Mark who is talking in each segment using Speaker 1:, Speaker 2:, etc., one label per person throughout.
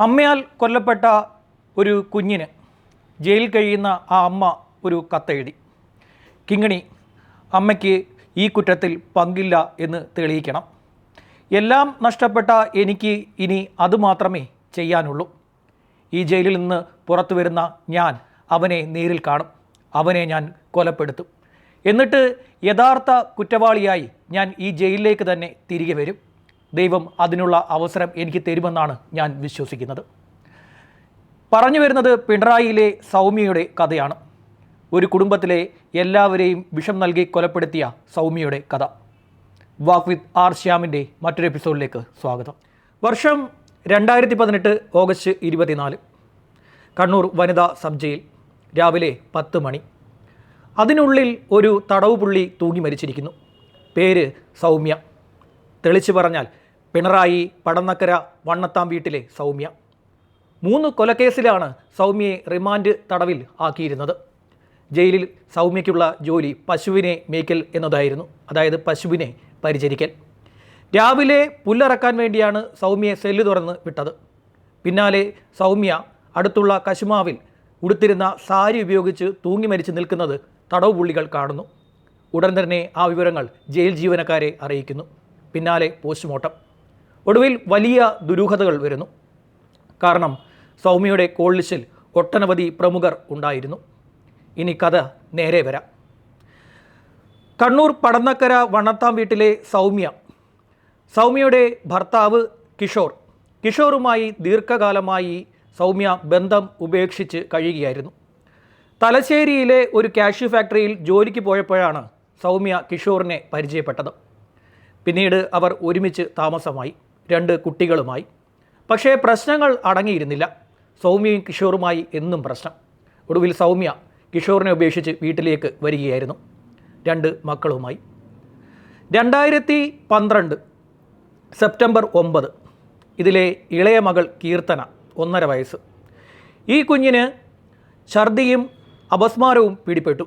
Speaker 1: അമ്മയാൽ കൊല്ലപ്പെട്ട ഒരു കുഞ്ഞിന് ജയിലിൽ കഴിയുന്ന ആ അമ്മ ഒരു കത്തെഴുതി. കിങ്ങിണി അമ്മയ്ക്ക് ഈ കുറ്റത്തിൽ പങ്കില്ല എന്ന് തെളിയിക്കണം. എല്ലാം നഷ്ടപ്പെട്ട എനിക്ക് ഇനി അതുമാത്രമേ ചെയ്യാനുള്ളൂ. ഈ ജയിലിൽ നിന്ന് പുറത്തു വരുന്ന ഞാൻ അവനെ നേരിൽ കാണും. അവനെ ഞാൻ കൊലപ്പെടുത്തും. എന്നിട്ട് യഥാർത്ഥ കുറ്റവാളിയായി ഞാൻ ഈ ജയിലിലേക്ക് തന്നെ തിരികെ വരും. ദൈവം അതിനുള്ള അവസരം എനിക്ക് തരുമെന്നാണ് ഞാൻ വിശ്വസിക്കുന്നത്. പറഞ്ഞു വരുന്നത് പിണറായിയിലെ സൗമ്യയുടെ കഥയാണ്. ഒരു കുടുംബത്തിലെ എല്ലാവരെയും വിഷം നൽകി കൊലപ്പെടുത്തിയ സൗമ്യയുടെ കഥ. വാക്ക് വിത്ത് ആർ ശ്യാമിന്റെ മറ്റൊരു എപ്പിസോഡിലേക്ക് സ്വാഗതം. വർഷം രണ്ടായിരത്തി പതിനെട്ട് ഓഗസ്റ്റ് ഇരുപത്തിനാല് കണ്ണൂർ വനിതാ സബ് ജയിൽ രാവിലെ പത്ത് മണി. അതിനുള്ളിൽ ഒരു തടവുപുള്ളി തൂങ്ങി മരിച്ചിരിക്കുന്നു. പേര് സൗമ്യ. തെളിച്ചു പറഞ്ഞാൽ പിണറായി പടന്നക്കര വണ്ണത്താം വീട്ടിലെ സൗമ്യ. മൂന്ന് കൊലക്കേസിലാണ് സൗമ്യയെ റിമാൻഡ് തടവിൽ ആക്കിയിരുന്നത്. ജയിലിൽ സൗമ്യയ്ക്കുള്ള ജോലി പശുവിനെ മേക്കൽ എന്നതായിരുന്നു. അതായത് പശുവിനെ പരിചരിക്കൽ. രാവിലെ പുല്ലിറക്കാൻ വേണ്ടിയാണ് സൗമ്യയെ സെല്ല് തുറന്ന് വിട്ടത്. പിന്നാലെ സൗമ്യ അടുത്തുള്ള കശുമാവിൽ ഉടുത്തിരുന്ന സാരി ഉപയോഗിച്ച് തൂങ്ങി മരിച്ച് നിൽക്കുന്നത് തടവ് പുള്ളികൾ കാണുന്നു. ഉടൻ തന്നെ ആ വിവരങ്ങൾ ജയിൽ ജീവനക്കാരെ അറിയിക്കുന്നു. പിന്നാലെ പോസ്റ്റ്മോർട്ടം. ഒടുവിൽ വലിയ ദുരൂഹതകൾ വരുന്നു. കാരണം സൗമ്യയുടെ ലിസ്റ്റിൽ ഒട്ടനവധി പ്രമുഖർ ഉണ്ടായിരുന്നു. ഇനി കഥ നേരെ വരാം. കണ്ണൂർ പടന്നക്കര വണ്ണത്താം വീട്ടിലെ സൗമ്യ. സൗമ്യയുടെ ഭർത്താവ് കിഷോർ. കിഷോറുമായി ദീർഘകാലമായി സൗമ്യ ബന്ധം ഉപേക്ഷിച്ച് കഴിയുകയായിരുന്നു. തലശ്ശേരിയിലെ ഒരു കാഷ്യൂ ഫാക്ടറിയിൽ ജോലിക്ക് പോയപ്പോഴാണ് സൗമ്യ കിഷോറിനെ പരിചയപ്പെട്ടത്. പിന്നീട് അവർ ഒരുമിച്ച് താമസമായി രണ്ട് കുട്ടികളുമായി. പക്ഷേ പ്രശ്നങ്ങൾ അടങ്ങിയിരുന്നില്ല. സൗമ്യയും കിഷോറുമായി എന്നും പ്രശ്നം. ഒടുവിൽ സൗമ്യ കിഷോറിനെ ഉപേക്ഷിച്ച് വീട്ടിലേക്ക് വരികയായിരുന്നു. രണ്ട് മക്കളുമായി. രണ്ടായിരത്തി പന്ത്രണ്ട് സെപ്റ്റംബർ ഒമ്പത് ഇതിലെ ഇളയ മകൾ കീർത്തന ഒന്നര വയസ്സ്. ഈ കുഞ്ഞിന് ഛർദിയും അപസ്മാരവും പിടിപെട്ടു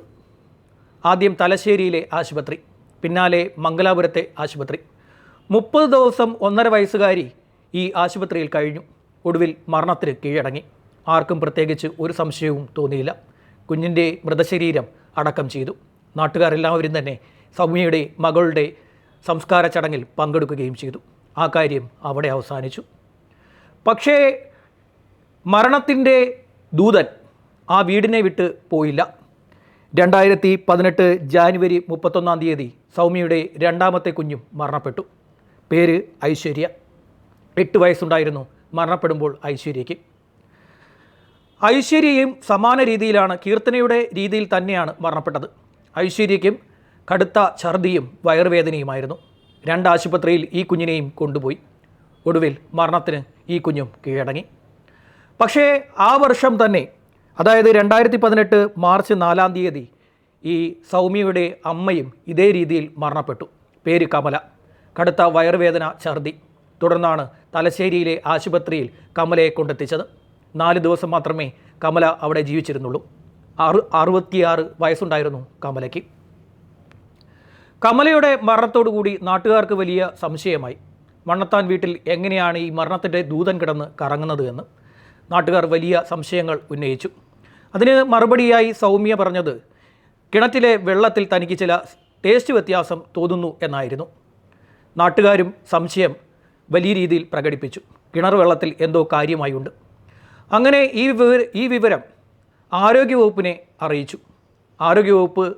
Speaker 1: ആദ്യം തലശ്ശേരിയിലെ ആശുപത്രി പിന്നാലെ മംഗലാപുരത്തെ ആശുപത്രി. മുപ്പത് ദിവസം ഒന്നര വയസ്സുകാരി ഈ ആശുപത്രിയിൽ കഴിഞ്ഞു. ഒടുവിൽ മരണത്തിന് കീഴടങ്ങി. ആർക്കും പ്രത്യേകിച്ച് ഒരു സംശയവും തോന്നിയില്ല. കുഞ്ഞിന്റെ മൃതശരീരം അടക്കം ചെയ്തു. നാട്ടുകാരെല്ലാവരും തന്നെ സൗമ്യയുടെ മകളുടെ സംസ്കാര ചടങ്ങിൽ പങ്കെടുക്കുകയും ചെയ്തു. ആ കാര്യം അവിടെ അവസാനിച്ചു. പക്ഷേ മരണത്തിന്റെ ദൂതൻ ആ വീടിനെ വിട്ട് പോയില്ല. രണ്ടായിരത്തി പതിനെട്ട് ജാനുവരി മുപ്പത്തൊന്നാം തീയതി സൗമ്യയുടെ രണ്ടാമത്തെ കുഞ്ഞും മരണപ്പെട്ടു. പേര് ഐശ്വര്യ. എട്ട് വയസ്സുണ്ടായിരുന്നു മരണപ്പെടുമ്പോൾ ഐശ്വര്യയ്ക്ക്. ഐശ്വര്യയും സമാന രീതിയിലാണ് കീർത്തനയുടെ രീതിയിൽ തന്നെയാണ് മരണപ്പെട്ടത്. ഐശ്വര്യയ്ക്കും കടുത്ത ഛർദിയും വയറുവേദനയുമായിരുന്നു. രണ്ട് ആശുപത്രിയിൽ ഈ കുഞ്ഞിനെയും കൊണ്ടുപോയി. ഒടുവിൽ മരണത്തിന് ഈ കുഞ്ഞും കീഴടങ്ങി. പക്ഷേ ആ വർഷം തന്നെ അതായത് രണ്ടായിരത്തി പതിനെട്ട് മാർച്ച് നാലാം തീയതി ഈ സൗമ്യയുടെ അമ്മയും ഇതേ രീതിയിൽ മരണപ്പെട്ടു. പേര് കമല. കടുത്ത വയറുവേദന ഛർദി. തുടർന്നാണ് തലശ്ശേരിയിലെ ആശുപത്രിയിൽ കമലയെ കൊണ്ടെത്തിച്ചത്. നാല് ദിവസം മാത്രമേ കമല അവിടെ ജീവിച്ചിരുന്നുള്ളൂ. അറു അറുപത്തിയാറ് വയസ്സുണ്ടായിരുന്നു കമലയ്ക്ക്. കമലയുടെ മരണത്തോടുകൂടി നാട്ടുകാർക്ക് വലിയ സംശയമായി. മണ്ണത്താൻ വീട്ടിൽ എങ്ങനെയാണ് ഈ മരണത്തിന്റെ ദൂതൻ കിടന്ന് കറങ്ങുന്നത് എന്ന് നാട്ടുകാർ വലിയ സംശയങ്ങൾ ഉന്നയിച്ചു. അതിന് മറുപടിയായി സൗമ്യ പറഞ്ഞത് കിണറ്റിലെ വെള്ളത്തിൽ തനിക്ക് ചില ടേസ്റ്റ് വ്യത്യാസം തോന്നുന്നു എന്നായിരുന്നു. നാട്ടുകാരും സംശയം വലിയ രീതിയിൽ പ്രകടിപ്പിച്ചു. കിണർ വെള്ളത്തിൽ എന്തോ കാര്യമായുണ്ട്. അങ്ങനെ ഈ വിവര ഈ വിവരം ആരോഗ്യവകുപ്പിനെ അറിയിച്ചു. ആരോഗ്യവകുപ്പ്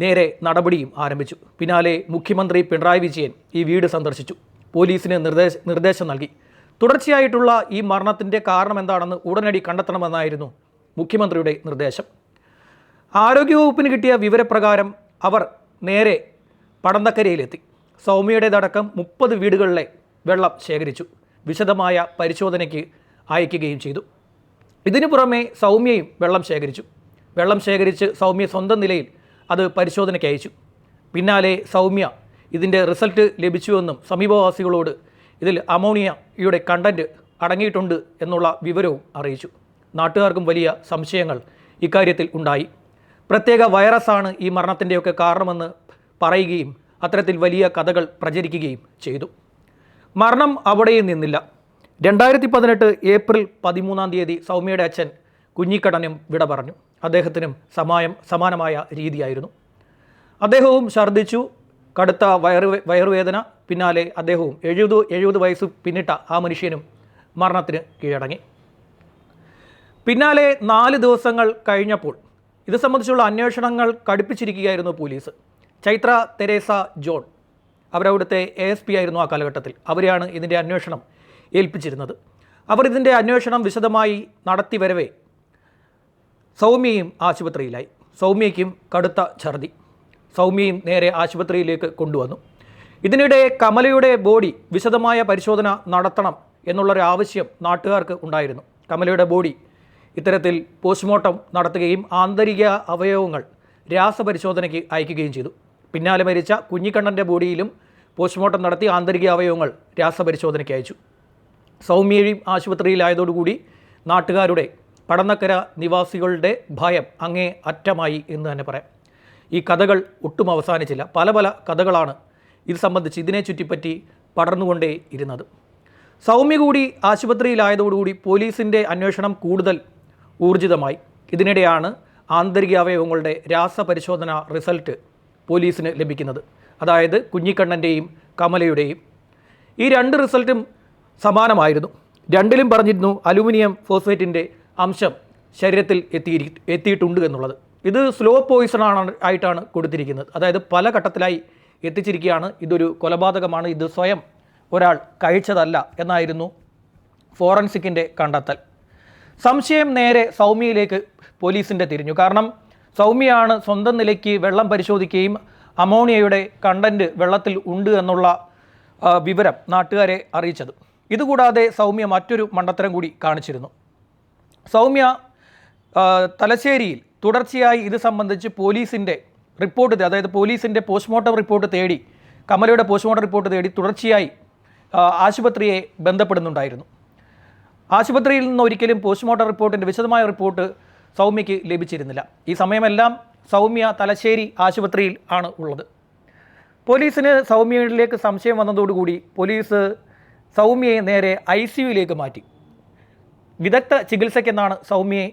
Speaker 1: നേരെ നടപടിയും ആരംഭിച്ചു. പിന്നാലെ മുഖ്യമന്ത്രി പിണറായി വിജയൻ ഈ വീട് സന്ദർശിച്ചു. പോലീസിന് നിർദ്ദേശ നിർദ്ദേശം നൽകി. തുടർച്ചയായിട്ടുള്ള ഈ മരണത്തിന്റെ കാരണം എന്താണെന്ന് ഉടനടി കണ്ടെത്തണമെന്നായിരുന്നു മുഖ്യമന്ത്രിയുടെ നിർദ്ദേശം. ആരോഗ്യവകുപ്പിന് കിട്ടിയ വിവരപ്രകാരം അവർ നേരെ പടന്തക്കരയിലെത്തി. സൗമ്യയുടേതടക്കം മുപ്പത് വീടുകളിലെ വെള്ളം ശേഖരിച്ചു. വിശദമായ പരിശോധനയ്ക്ക് അയക്കുകയും ചെയ്തു. ഇതിനു പുറമെ സൗമ്യയും വെള്ളം ശേഖരിച്ചു. വെള്ളം ശേഖരിച്ച് സൗമ്യ സ്വന്തം നിലയിൽ അത് പരിശോധനയ്ക്ക് അയച്ചു. പിന്നാലെ സൗമ്യ ഇതിന്റെ റിസൾട്ട് ലഭിച്ചുവെന്നും സമീപവാസികളോട് ഇതിൽ അമോണിയയുടെ കണ്ടന്റ് അടങ്ങിയിട്ടുണ്ട് എന്നുള്ള വിവരവും അറിയിച്ചു. നാട്ടുകാർക്കും വലിയ സംശയങ്ങൾ ഇക്കാര്യത്തിൽ ഉണ്ടായി. പ്രത്യേക വൈറസാണ് ഈ മരണത്തിന്റെയൊക്കെ കാരണമെന്ന് പറയുകയും അത്തരത്തിൽ വലിയ കഥകൾ പ്രചരിക്കുകയും ചെയ്തു. മരണം അവിടെയും നിന്നില്ല. രണ്ടായിരത്തി പതിനെട്ട് ഏപ്രിൽ പതിമൂന്നാം തീയതി സൗമ്യയുടെ അച്ഛൻ കുഞ്ഞിക്കടനും വിട പറഞ്ഞു. അദ്ദേഹത്തിനും സമായം സമാനമായ രീതിയായിരുന്നു. അദ്ദേഹവും ഛർദ്ദിച്ചു. കടുത്ത വയറു വയറുവേദന. പിന്നാലെ അദ്ദേഹവും എഴുപത് എഴുപത് വയസ്സ് പിന്നിട്ട ആ മനുഷ്യനും മരണത്തിന് കീഴടങ്ങി. പിന്നാലെ നാല് ദിവസങ്ങൾ കഴിഞ്ഞപ്പോൾ ഇത് സംബന്ധിച്ചുള്ള അന്വേഷണങ്ങൾ കടുപ്പിച്ചിരിക്കുകയായിരുന്നു പോലീസ്. ചൈത്ര തെരേസ ജോൺ അവരവിടുത്തെ എ എസ് പി ആയിരുന്നു ആ കാലഘട്ടത്തിൽ. അവരെയാണ് ഇതിന്റെ അന്വേഷണം ഏൽപ്പിച്ചിരുന്നത്. അവർ ഇതിന്റെ അന്വേഷണം വിശദമായി നടത്തി വരവേ സൗമ്യയും ആശുപത്രിയിലായി. സൗമ്യയ്ക്കും കടുത്ത ഛർദി. സൗമ്യയും നേരെ ആശുപത്രിയിലേക്ക് കൊണ്ടുവന്നു. ഇതിനിടെ കമലയുടെ ബോഡി വിശദമായ പരിശോധന നടത്തണം എന്നുള്ളൊരു ആവശ്യം നാട്ടുകാർക്ക് ഉണ്ടായിരുന്നു. കമലയുടെ ബോഡി ഇത്തരത്തിൽ പോസ്റ്റ്മോർട്ടം നടത്തുകയും ആന്തരിക അവയവങ്ങൾ രാസപരിശോധനയ്ക്ക് അയക്കുകയും ചെയ്തു. പിന്നാലെ മരിച്ച കുഞ്ഞിക്കണ്ണന്റെ ബോഡിയിലും പോസ്റ്റ്മോർട്ടം നടത്തി ആന്തരിക അവയവങ്ങൾ രാസപരിശോധനയ്ക്ക് അയച്ചു. സൗമ്യയും ആശുപത്രിയിലായതോടുകൂടി നാട്ടുകാരുടെ പടന്നക്കര നിവാസികളുടെ ഭയം അങ്ങേ അറ്റമായി എന്ന് തന്നെ പറയാം. ഈ കഥകൾ ഒട്ടും അവസാനിച്ചില്ല. പല പല കഥകളാണ് ഇത് സംബന്ധിച്ച് ഇതിനെ ചുറ്റിപ്പറ്റി പടർന്നുകൊണ്ടേ ഇരുന്നത്. സൗമ്യ കൂടി ആശുപത്രിയിലായതോടുകൂടി പോലീസിന്റെ അന്വേഷണം കൂടുതൽ ഊർജിതമായി. ഇതിനിടെയാണ് ആന്തരിക അവയവങ്ങളുടെ രാസപരിശോധന റിസൾട്ട് പോലീസിന് ലഭിക്കുന്നത്. അതായത് കുഞ്ഞിക്കണ്ണന്റെയും കമലയുടെയും. ഈ രണ്ട് റിസൾട്ടും സമാനമായിരുന്നു. രണ്ടിലും പറഞ്ഞിരുന്നു അലുമിനിയം ഫോസ്ഫേറ്റിന്റെ അംശം ശരീരത്തിൽ എത്തിയിരി എത്തിയിട്ടുണ്ട് എന്നുള്ളത്. ഇത് സ്ലോ പോയിസൺ ആണ് ആയിട്ടാണ് കൊടുത്തിരിക്കുന്നത്. അതായത് പല ഘട്ടത്തിലായി എത്തിച്ചിരിക്കുകയാണ്. ഇതൊരു കൊലപാതകമാണ്. ഇത് സ്വയം ഒരാൾ കഴിച്ചതല്ല എന്നായിരുന്നു ഫോറൻസിക്കിന്റെ കണ്ടെത്തൽ. സംശയം നേരെ സൗമ്യയിലേക്ക് പോലീസിന്റെ തിരിഞ്ഞു. കാരണം സൗമ്യയാണ് സ്വന്തം നിലയ്ക്ക് വെള്ളം പരിശോധിക്കുകയും അമോണിയയുടെ കണ്ടന്റ് വെള്ളത്തിൽ ഉണ്ട് എന്നുള്ള വിവരം നാട്ടുകാരെ അറിയിച്ചത്. ഇതുകൂടാതെ സൗമ്യ മറ്റൊരു മണ്ടത്തരം കൂടി കാണിച്ചിരുന്നു. സൗമ്യ തലശ്ശേരിയിൽ തുടർച്ചയായി ഇത് സംബന്ധിച്ച് പോലീസിന്റെ റിപ്പോർട്ട് അതായത് പോലീസിന്റെ പോസ്റ്റ്മോർട്ടം റിപ്പോർട്ട് തേടി കമലയുടെ പോസ്റ്റ്മോർട്ടം റിപ്പോർട്ട് തേടി തുടർച്ചയായി ആശുപത്രിയെ ബന്ധപ്പെടുന്നുണ്ടായിരുന്നു. ആശുപത്രിയിൽ നിന്ന് ഒരിക്കലും പോസ്റ്റ്മോർട്ടം റിപ്പോർട്ടിന്റെ വിശദമായ റിപ്പോർട്ട് സൗമ്യയ്ക്ക് ലഭിച്ചിരുന്നില്ല. ഈ സമയമെല്ലാം സൗമ്യ തലശ്ശേരി ആശുപത്രിയിൽ ആണ് ഉള്ളത്. പോലീസിന് സൗമ്യയിലേക്ക് സംശയം വന്നതോടുകൂടി പോലീസ് സൗമ്യയെ നേരെ ഐ സി യുയിലേക്ക് മാറ്റി. വിദഗ്ധ ചികിത്സയ്ക്കെന്നാണ് സൗമ്യയെ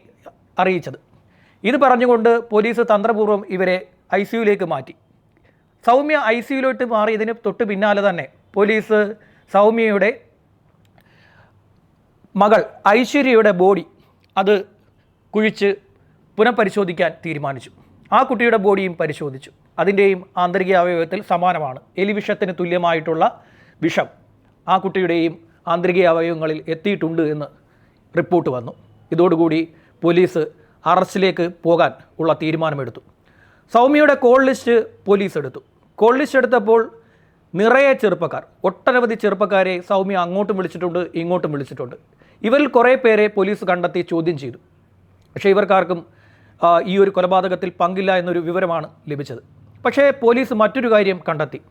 Speaker 1: അറിയിച്ചത്. ഇത് പറഞ്ഞുകൊണ്ട് പോലീസ് തന്ത്രപൂർവം ഇവരെ ഐ സി യുയിലേക്ക് മാറ്റി. സൗമ്യ ഐ സി യുയിലോട്ട് മാറിയതിന് തൊട്ട് പിന്നാലെ തന്നെ പോലീസ് സൗമ്യയുടെ മകൾ ഐശ്വര്യയുടെ ബോഡി അത് കുഴിച്ച് പുനഃപരിശോധിക്കാൻ തീരുമാനിച്ചു. ആ കുട്ടിയുടെ ബോഡിയും പരിശോധിച്ചു. അതിന്റെയും ആന്തരിക അവയവത്തിൽ സമാനമാണ്. എലിവിഷത്തിന് തുല്യമായിട്ടുള്ള വിഷം ആ കുട്ടിയുടെയും ആന്തരിക അവയവങ്ങളിൽ എത്തിയിട്ടുണ്ട് എന്ന് റിപ്പോർട്ട് വന്നു. ഇതോടുകൂടി പോലീസ് അറസ്റ്റിലേക്ക് പോകാൻ ഉള്ള തീരുമാനമെടുത്തു. സൗമ്യയുടെ കോൾ ലിസ്റ്റ് പോലീസ് എടുത്തു. കോൾ ലിസ്റ്റ് എടുത്തപ്പോൾ നിറയെ ചെറുപ്പക്കാർ ഒട്ടനവധി ചെറുപ്പക്കാരെ സൗമ്യ അങ്ങോട്ടും വിളിച്ചിട്ടുണ്ട് ഇങ്ങോട്ടും വിളിച്ചിട്ടുണ്ട്. ഇവരിൽ കുറേ പേരെ പോലീസ് കണ്ടെത്തി ചോദ്യം ചെയ്തു. പക്ഷേ ഇവർക്കാർക്കും ഈ ഒരു കൊലപാതകത്തിൽ പങ്കില്ല എന്നൊരു വിവരമാണ് ലഭിച്ചത്. പക്ഷേ പോലീസ് മറ്റൊരു കാര്യം കണ്ടെത്തി.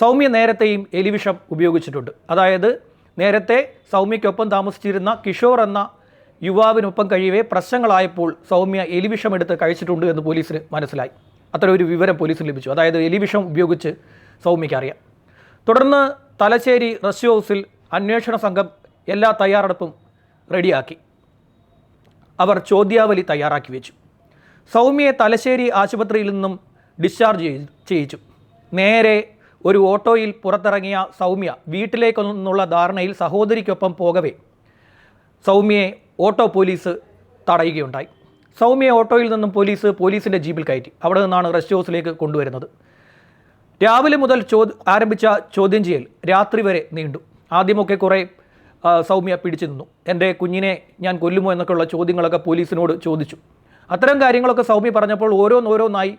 Speaker 1: സൗമ്യ നേരത്തെയും എലിവിഷം ഉപയോഗിച്ചിട്ടുണ്ട്. അതായത് നേരത്തെ സൗമ്യയ്ക്കൊപ്പം താമസിച്ചിരുന്ന കിഷോർ എന്ന യുവാവിനൊപ്പം കഴിയവേ പ്രശ്നങ്ങളായപ്പോൾ സൗമ്യ എലിവിഷം എടുത്ത് കഴിച്ചിട്ടുണ്ട് എന്ന് പോലീസിന് മനസ്സിലായി. അത്ര ഒരു വിവരം പോലീസിന് ലഭിച്ചു. അതായത് എലിവിഷം ഉപയോഗിച്ച് സൗമ്യയ്ക്ക് അറിയാം. തുടർന്ന് തലശ്ശേരി റെസ്റ്റ് ഹൗസിൽ അന്വേഷണ സംഘം എല്ലാ തയ്യാറെടുപ്പും റെഡിയാക്കി. അവർ ചോദ്യാവലി തയ്യാറാക്കി വെച്ചു. സൗമ്യയെ തലശ്ശേരി ആശുപത്രിയിൽ നിന്നും ഡിസ്ചാർജ് ചെയ്യിച്ചു. നേരെ ഒരു ഓട്ടോയിൽ പുറത്തിറങ്ങിയ സൗമ്യ വീട്ടിലേക്കൊന്നുള്ള ധാരണയിൽ സഹോദരിക്കൊപ്പം പോകവേ സൗമ്യയെ ഓട്ടോ പോലീസ് തടയുകയുണ്ടായി. സൗമ്യ ഓട്ടോയിൽ നിന്നും പോലീസ് പോലീസിന്റെ ജീപ്പിൽ കയറ്റി. അവിടെ നിന്നാണ് റെസ്റ്റ് ഹൗസിലേക്ക് കൊണ്ടുവരുന്നത്. രാവിലെ മുതൽ ചോ ആരംഭിച്ച ചോദ്യം ചെയ്യൽ രാത്രി വരെ നീണ്ടു. ആദ്യമൊക്കെ കുറേ സൗമ്യ പിടിച്ചു നിന്നു. എന്റെ കുഞ്ഞിനെ ഞാൻ കൊല്ലുമോ എന്നൊക്കെയുള്ള ചോദ്യങ്ങളൊക്കെ പോലീസിനോട് ചോദിച്ചു. അത്തരം കാര്യങ്ങളൊക്കെ സൗമ്യ പറഞ്ഞപ്പോൾ ഓരോന്നോരോന്നായി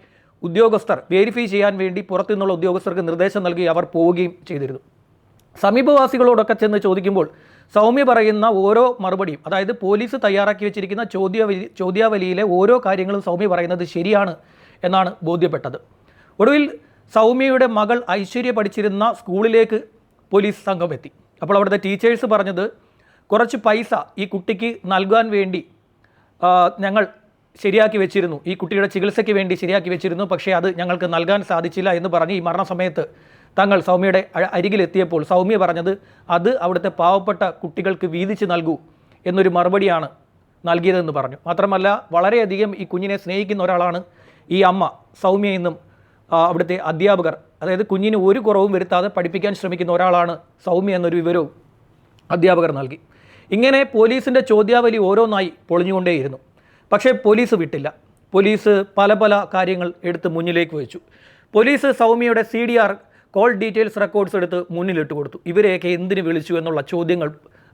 Speaker 1: ഉദ്യോഗസ്ഥർ വെരിഫൈ ചെയ്യാൻ വേണ്ടി പുറത്തു നിന്നുള്ള ഉദ്യോഗസ്ഥർക്ക് നിർദ്ദേശം നൽകി അവർ പോവുകയും ചെയ്തിരുന്നു. സമീപവാസികളോടൊക്കെ ചെന്ന് ചോദിക്കുമ്പോൾ സൗമ്യ പറയുന്ന ഓരോ മറുപടിയും അതായത് പോലീസ് തയ്യാറാക്കി വെച്ചിരിക്കുന്ന ചോദ്യാവലി ചോദ്യാവലിയിലെ ഓരോ കാര്യങ്ങളും സൗമ്യ പറയുന്നത് ശരിയാണ് എന്നാണ് ബോധ്യപ്പെട്ടത്. ഒടുവിൽ സൗമ്യയുടെ മകൾ ഐശ്വര്യ പഠിച്ചിരുന്ന സ്കൂളിലേക്ക് പോലീസ് സംഘം എത്തി. അപ്പോൾ അവിടുത്തെ ടീച്ചേഴ്സ് പറഞ്ഞത് കുറച്ച് പൈസ ഈ കുട്ടിക്ക് നൽകാൻ വേണ്ടി ഞങ്ങൾ ശരിയാക്കി വെച്ചിരുന്നു. ഈ കുട്ടിയുടെ ചികിത്സയ്ക്ക് വേണ്ടി ശരിയാക്കി വെച്ചിരുന്നു. പക്ഷേ അത് ഞങ്ങൾക്ക് നൽകാൻ സാധിച്ചില്ല എന്ന് പറഞ്ഞ് ഈ മരണസമയത്ത് തങ്ങൾ സൗമ്യയുടെ അരികിലെത്തിയപ്പോൾ സൗമ്യ പറഞ്ഞത് അത് അവിടുത്തെ പാവപ്പെട്ട കുട്ടികൾക്ക് വീതിച്ച് നൽകൂ എന്നൊരു മറുപടിയാണ് നൽകിയതെന്ന് പറഞ്ഞു. മാത്രമല്ല വളരെയധികം ഈ കുഞ്ഞിനെ സ്നേഹിക്കുന്ന ഒരാളാണ് ഈ അമ്മ സൗമ്യ എന്നും അവിടുത്തെ അധ്യാപകർ അതായത് കുഞ്ഞിന് ഒരു കുറവും വരുത്താതെ പഠിപ്പിക്കാൻ ശ്രമിക്കുന്ന ഒരാളാണ് സൗമ്യ എന്നൊരു വിവരവും അധ്യാപകർ നൽകി. ഇങ്ങനെ പോലീസിന്റെ ചോദ്യാവലി ഓരോന്നായി പൊളിഞ്ഞുകൊണ്ടേയിരുന്നു. പക്ഷേ പോലീസ് വിട്ടില്ല. പോലീസ് പല പല കാര്യങ്ങൾ എടുത്ത് മുന്നിലേക്ക് വെച്ചു. Police സൗമ്യയുടെ C D R call details records എടുത്ത് മുന്നിലിട്ട് കൊടുത്തു. ഇവരെയൊക്കെ എന്തിനു വിളിച്ചു എന്നുള്ള ചോദ്യങ്ങൾ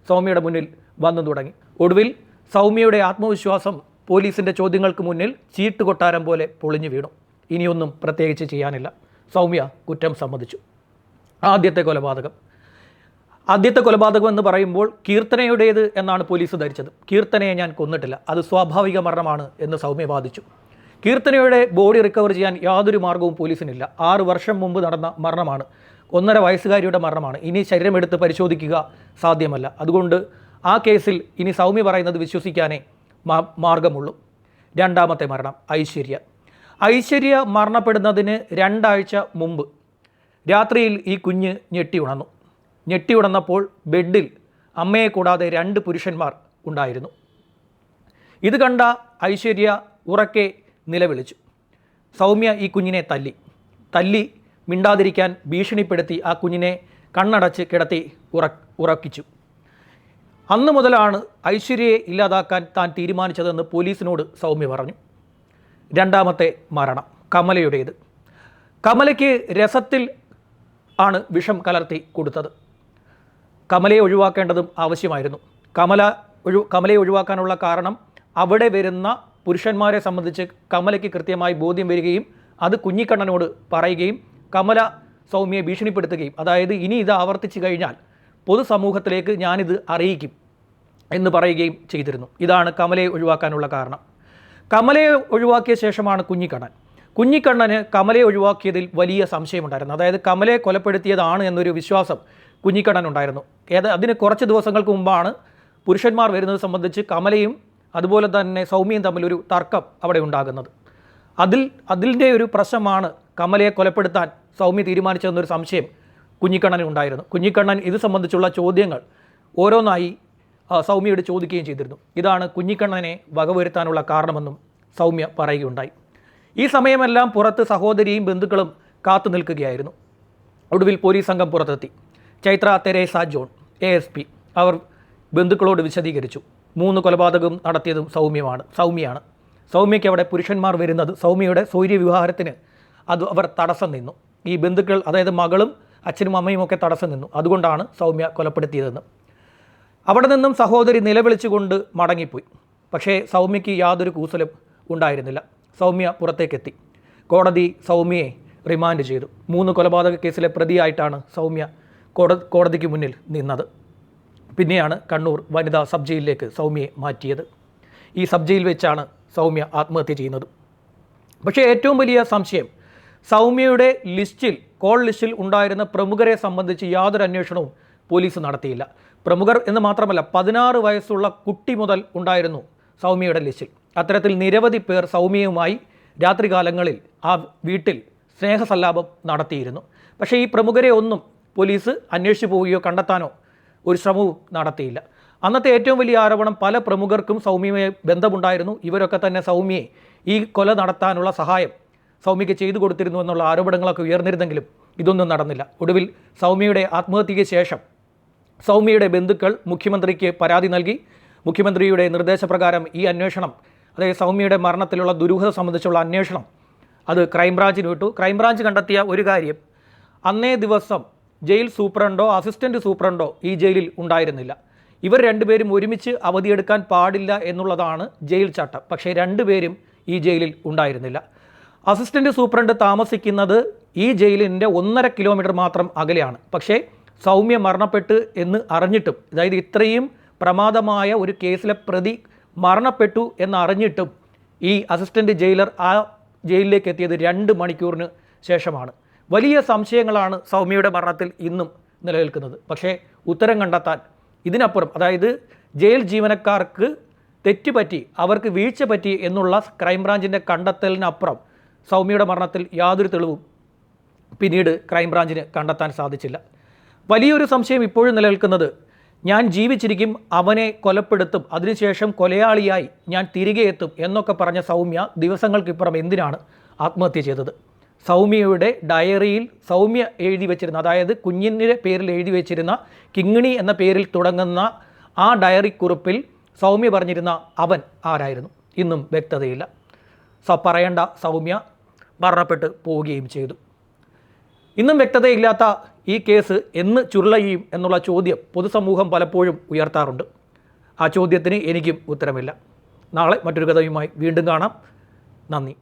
Speaker 1: സൗമ്യയുടെ മുന്നിൽ വന്നു തുടങ്ങി. ഒടുവിൽ സൗമ്യയുടെ ആത്മവിശ്വാസം പോലീസിന്റെ ചോദ്യങ്ങൾക്ക് മുന്നിൽ ചീട്ട് കൊട്ടാരം പോലെ പൊളിഞ്ഞു വീണു. ഇനിയൊന്നും പ്രത്യേകിച്ച് ചെയ്യാനില്ല. സൗമ്യ കുറ്റം സമ്മതിച്ചു. ആദ്യത്തെ കൊലപാതകം. ആദ്യത്തെ കൊലപാതകം എന്ന് പറയുമ്പോൾ കീർത്തനയുടേത് എന്നാണ് പോലീസ് ധരിച്ചത്. കീർത്തനയെ ഞാൻ കൊന്നിട്ടില്ല. അത് സ്വാഭാവിക മരണമാണ് എന്ന് സൗമ്യ വാദിച്ചു. കീർത്തനയുടെ ബോഡി റിക്കവർ ചെയ്യാൻ യാതൊരു മാർഗവും പോലീസിനില്ല. ആറ് വർഷം മുമ്പ് നടന്ന മരണമാണ്. ഒന്നര വയസ്സുകാരിയുടെ മരണമാണ്. ഇനി ശരീരമെടുത്ത് പരിശോധിക്കുക സാധ്യമല്ല. അതുകൊണ്ട് ആ കേസിൽ ഇനി സൗമ്യ പറയുന്നത് വിശ്വസിക്കാനേ മാർഗമുള്ളൂ. രണ്ടാമത്തെ മരണം ഐശ്വര്യ. ഐശ്വര്യ മരണപ്പെടുന്നതിന് രണ്ടാഴ്ച മുമ്പ്. രാത്രിയിൽ ഈ കുഞ്ഞ് ഞെട്ടി ഉണർന്നു. ഞെട്ടി ഉണർന്നപ്പോൾ ബെഡിൽ അമ്മയെ കൂടാതെ രണ്ട് പുരുഷന്മാർ ഉണ്ടായിരുന്നു. ഇത് കണ്ട ഐശ്വര്യ ഉറക്കെ നിലവിളിച്ചു. സൗമ്യ ഈ കുഞ്ഞിനെ തല്ലി. തല്ലി മിണ്ടാതിരിക്കാൻ ഭീഷണിപ്പെടുത്തി ആ കുഞ്ഞിനെ കണ്ണടച്ച് കിടത്തി ഉറ ഉറക്കിച്ചു. അന്ന് മുതലാണ് ഐശ്വര്യയെ ഇല്ലാതാക്കാൻ താൻ തീരുമാനിച്ചതെന്ന് പോലീസിനോട് സൗമ്യ പറഞ്ഞു. രണ്ടാമത്തെ മരണം കമലയുടേത്. കമലയ്ക്ക് രസത്തിൽ ആണ് വിഷം കലർത്തി കൊടുത്തത്. കമലയെ ഒഴിവാക്കേണ്ടതും ആവശ്യമായിരുന്നു. കമല ഒഴി കമലയെ ഒഴിവാക്കാനുള്ള കാരണം അവിടെ വരുന്ന പുരുഷന്മാരെ സംബന്ധിച്ച് കമലയ്ക്ക് കൃത്യമായി ബോധ്യം വരികയും അത് കുഞ്ഞിക്കണ്ണനോട് പറയുകയും കമല സൗമ്യയെ ഭീഷണിപ്പെടുത്തുകയും അതായത് ഇനി ഇത് ആവർത്തിച്ചു കഴിഞ്ഞാൽ പൊതുസമൂഹത്തിലേക്ക് ഞാനിത് അറിയിക്കും എന്ന് പറയുകയും ചെയ്തിരുന്നു. ഇതാണ് കമലയെ ഒഴിവാക്കാനുള്ള കാരണം. കമലയെ ഒഴിവാക്കിയ ശേഷമാണ് കുഞ്ഞിക്കണ്ണൻ. കുഞ്ഞിക്കണ്ണന് കമലയെ ഒഴിവാക്കിയതിൽ വലിയ സംശയമുണ്ടായിരുന്നു. അതായത് കമലയെ കൊലപ്പെടുത്തിയതാണ് എന്നൊരു വിശ്വാസം കുഞ്ഞിക്കണ്ണൻ ഉണ്ടായിരുന്നു ഏത് അതിന് കുറച്ച് ദിവസങ്ങൾക്ക് മുമ്പാണ് പുരുഷന്മാർ വരുന്നത് സംബന്ധിച്ച് കമലയും അതുപോലെ തന്നെ സൗമ്യയും തമ്മിലൊരു തർക്കം അവിടെ ഉണ്ടാകുന്നത്. അതിൽ അതിന്റെ ഒരു പ്രശ്നമാണ് കമലയെ കൊലപ്പെടുത്താൻ സൗമ്യ തീരുമാനിച്ചതെന്നൊരു സംശയം കുഞ്ഞിക്കണ്ണന് ഉണ്ടായിരുന്നു. കുഞ്ഞിക്കണ്ണൻ ഇത് സംബന്ധിച്ചുള്ള ചോദ്യങ്ങൾ ഓരോന്നായി സൗമ്യയോട് ചോദിക്കുകയും ചെയ്തിരുന്നു. ഇതാണ് കുഞ്ഞിക്കണ്ണനെ വകവരുത്താനുള്ള കാരണമെന്നും സൗമ്യ പറയുകയുണ്ടായി. ഈ സമയമെല്ലാം പുറത്ത് സഹോദരിയും ബന്ധുക്കളും കാത്തു നിൽക്കുകയായിരുന്നു. ഒടുവിൽ പോലീസ് സംഘം പുറത്തെത്തി. Chaitra Teresa John A S P അവർ ബന്ധുക്കളോട് വിശദീകരിച്ചു. മൂന്ന് കൊലപാതകം നടത്തിയതും സൗമ്യമാണ് സൗമ്യയാണ് സൗമ്യയ്ക്ക് അവിടെ പുരുഷന്മാർ വരുന്നത് സൗമ്യയുടെ സൗര്യവിവാഹത്തിന് അത് അവർ തടസ്സം നിന്നു. ഈ ബന്ധുക്കൾ അതായത് മകളും അച്ഛനും അമ്മയും ഒക്കെ തടസ്സം നിന്നു. അതുകൊണ്ടാണ് സൗമ്യ കൊലപ്പെടുത്തിയതെന്ന്. അവിടെ നിന്നും സഹോദരി നിലവിളിച്ചുകൊണ്ട് മടങ്ങിപ്പോയി. പക്ഷേ സൗമ്യയ്ക്ക് യാതൊരു കൂസലും ഉണ്ടായിരുന്നില്ല. സൗമ്യ പുറത്തേക്കെത്തി. കോടതി സൗമ്യയെ റിമാൻഡ് ചെയ്തു. മൂന്ന് കൊലപാതക കേസിലെ പ്രതിയായിട്ടാണ് സൗമ്യ കോട കോടതിക്ക് മുന്നിൽ നിന്നത്. പിന്നെയാണ് കണ്ണൂർ വനിതാ സബ് ജയിലിലേക്ക് സൗമ്യയെ മാറ്റിയത്. ഈ സബ് ജയിൽ വെച്ചാണ് സൗമ്യ ആത്മഹത്യ ചെയ്യുന്നത്. പക്ഷേ ഏറ്റവും വലിയ സംശയം സൗമ്യയുടെ ലിസ്റ്റിൽ കോൾ ലിസ്റ്റിൽ ഉണ്ടായിരുന്ന പ്രമുഖരെ സംബന്ധിച്ച് യാതൊരു അന്വേഷണവും പോലീസ് നടത്തിയില്ല. പ്രമുഖർ എന്ന് മാത്രമല്ല പതിനാറ് വയസ്സുള്ള കുട്ടി മുതൽ ഉണ്ടായിരുന്നു സൗമ്യയുടെ ലിസ്റ്റിൽ. അത്തരത്തിൽ നിരവധി പേർ സൗമ്യയുമായി രാത്രികാലങ്ങളിൽ ആ വീട്ടിൽ സ്നേഹസല്ലാപം നടത്തിയിരുന്നു. പക്ഷേ ഈ പ്രമുഖരെ ഒന്നും പോലീസ് അന്വേഷിച്ചു പോവുകയോ കണ്ടെത്താനോ ഒരു ശ്രമവും നടത്തിയില്ല. അന്നത്തെ ഏറ്റവും വലിയ ആരോപണം പല പ്രമുഖർക്കും സൗമ്യയുമായി ബന്ധമുണ്ടായിരുന്നു. ഇവരൊക്കെ തന്നെ സൗമ്യയെ ഈ കൊല നടത്താനുള്ള സഹായം സൗമ്യയ്ക്ക് ചെയ്തു കൊടുത്തിരുന്നു എന്നുള്ള ആരോപണങ്ങളൊക്കെ ഉയർന്നിരുന്നെങ്കിലും ഇതൊന്നും നടന്നില്ല. ഒടുവിൽ സൗമ്യയുടെ ആത്മഹത്യയ്ക്ക് ശേഷം സൗമ്യയുടെ ബന്ധുക്കൾ മുഖ്യമന്ത്രിക്ക് പരാതി നൽകി. മുഖ്യമന്ത്രിയുടെ നിർദ്ദേശപ്രകാരം ഈ അന്വേഷണം അതായത് സൗമ്യയുടെ മരണത്തിലുള്ള ദുരൂഹത സംബന്ധിച്ചുള്ള അന്വേഷണം അത് ക്രൈംബ്രാഞ്ചിന് വിട്ടു. ക്രൈംബ്രാഞ്ച് കണ്ടെത്തിയ ഒരു കാര്യം അന്നേ ദിവസം ജയിൽ സൂപ്രണ്ടോ അസിസ്റ്റന്റ് സൂപ്രണ്ടോ ഈ ജയിലിൽ ഉണ്ടായിരുന്നില്ല. ഇവർ രണ്ടുപേരും ഒരുമിച്ച് അവധിയെടുക്കാൻ പാടില്ല എന്നുള്ളതാണ് ജയിൽ ചട്ടം. പക്ഷേ രണ്ടുപേരും ഈ ജയിലിൽ ഉണ്ടായിരുന്നില്ല. അസിസ്റ്റന്റ് സൂപ്രണ്ട് താമസിക്കുന്നത് ഈ ജയിലിന്റെ ഒന്നര കിലോമീറ്റർ മാത്രം അകലെയാണ്. പക്ഷേ സൗമ്യ മരണപ്പെട്ട് എന്ന് അറിഞ്ഞിട്ടും അതായത് ഇത്രയും പ്രമാദമായ ഒരു കേസിലെ പ്രതി മരണപ്പെട്ടു എന്നറിഞ്ഞിട്ടും ഈ അസിസ്റ്റന്റ് ജയിലർ ആ ജയിലിലേക്ക് എത്തിയത് രണ്ട് മണിക്കൂറിന് ശേഷമാണ്. വലിയ സംശയങ്ങളാണ് സൗമ്യയുടെ മരണത്തിൽ ഇന്നും നിലനിൽക്കുന്നത്. പക്ഷേ ഉത്തരം കണ്ടെത്താൻ ഇതിനപ്പുറം അതായത് ജയിൽ ജീവനക്കാർക്ക് തെറ്റുപറ്റി അവർക്ക് വീഴ്ച പറ്റി എന്നുള്ള ക്രൈംബ്രാഞ്ചിന്റെ കണ്ടെത്തലിനപ്പുറം സൗമ്യയുടെ മരണത്തിൽ യാതൊരു തെളിവും പിന്നീട് ക്രൈംബ്രാഞ്ചിന് കണ്ടെത്താൻ സാധിച്ചില്ല. വലിയൊരു സംശയം ഇപ്പോഴും നിലനിൽക്കുന്നത്. ഞാൻ ജീവിച്ചിരിക്കും അവനെ കൊലപ്പെടുത്തും അതിനുശേഷം കൊലയാളിയായി ഞാൻ തിരികെ എത്തും എന്നൊക്കെ പറഞ്ഞ സൗമ്യ ദിവസങ്ങൾക്കിപ്പുറം എന്തിനാണ് ആത്മഹത്യ ചെയ്തത്? സൗമ്യയുടെ ഡയറിയിൽ സൗമ്യ എഴുതി വെച്ചിരുന്ന അതായത് കുഞ്ഞിന്റെ പേരിൽ എഴുതി വെച്ചിരുന്ന കിങ്ങിണി എന്ന പേരിൽ തുടങ്ങുന്ന ആ ഡയറി കുറിപ്പിൽ സൗമ്യ പറഞ്ഞിരുന്ന അവൻ ആരായിരുന്നു? ഇന്നും വ്യക്തതയില്ല. സ പറയേണ്ട സൗമ്യ മരണപ്പെട്ട് പോവുകയും ചെയ്തു. ഇന്നും വ്യക്തതയില്ലാത്ത ഈ കേസ് എന്ന് ചുരുളയും എന്നുള്ള ചോദ്യം പൊതുസമൂഹം പലപ്പോഴും ഉയർത്താറുണ്ട്. ആ ചോദ്യത്തിന് എനിക്കും ഉത്തരമില്ല. നാളെ മറ്റൊരു കഥയുമായി വീണ്ടും കാണാം. നന്ദി.